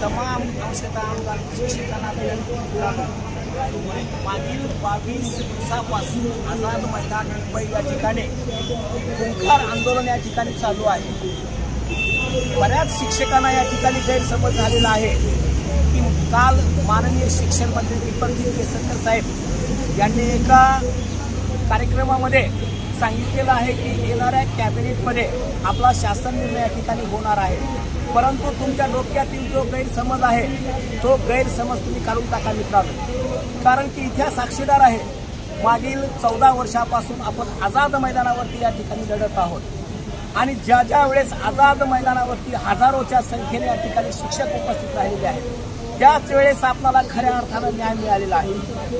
तमाम अंशतः आमदार शिक्षकांना मागील बावीस दिवसापासून आझाद मैदान मुंबई या ठिकाणी खुंखार आंदोलन या ठिकाणी चालू आहे. बऱ्याच शिक्षकांना या ठिकाणी गैरसमज झालेला आहे. की काल माननीय शिक्षण मंत्री दीपकजी केसरकर साहेब यांनी एका कार्यक्रमामध्ये सांगितलेलं आहे की येणाऱ्या कॅबिनेटमध्ये आपला शासन निर्णय या ठिकाणी होणार आहे. परंतु तुमच्या डोक्यातील जो गैरसमज आहे तो गैरसमज तुम्ही काढून टाका मित्रांनो. कारण की इतिहास साक्षीदार आहे. मागील चौदा वर्षापासून आपण आझाद मैदानावरती या ठिकाणी लढत आहोत. आणि ज्या ज्या वेळेस आझाद मैदानावरती हजारोच्या संख्येने या ठिकाणी शिक्षक उपस्थित राहिलेले आहेत त्याच वेळेस आपल्याला खऱ्या अर्थानं न्याय मिळालेला आहे.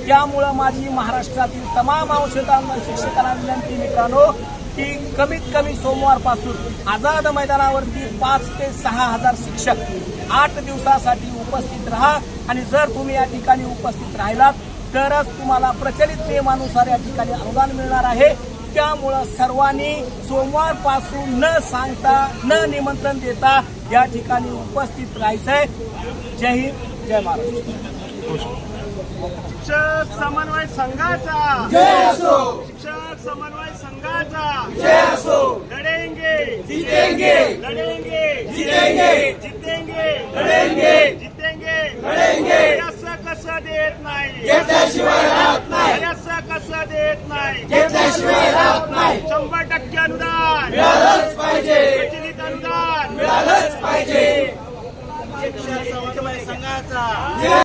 त्यामुळं माझी महाराष्ट्रातील तमाम औषधांना शिक्षकांना विनंती मित्रांनो की कमीत कमी सोमवारपासून आझाद मैदानावरती पाच ते सहा हजार शिक्षक आठ दिवसासाठी उपस्थित राहा. आणि जर तुम्ही या ठिकाणी उपस्थित राहिलात तरच तुम्हाला प्रचलित नियमानुसार या ठिकाणी अनुदान मिळणार आहे. त्यामुळं सर्वांनी सोमवारपासून न सांगता न निमंत्रण देता या ठिकाणी उपस्थित राहायचंय. जय हिंद जय महाराष्ट्र. शिक्षक समन्वय संघाचा. शिक्षक समन्वय संघाचा. लढेंगे. जीतेंगे. लढेंगे. अनुदान. मिळालंच पाहिजे. अनुदान. मिळालंच पाहिजे. संघाचा.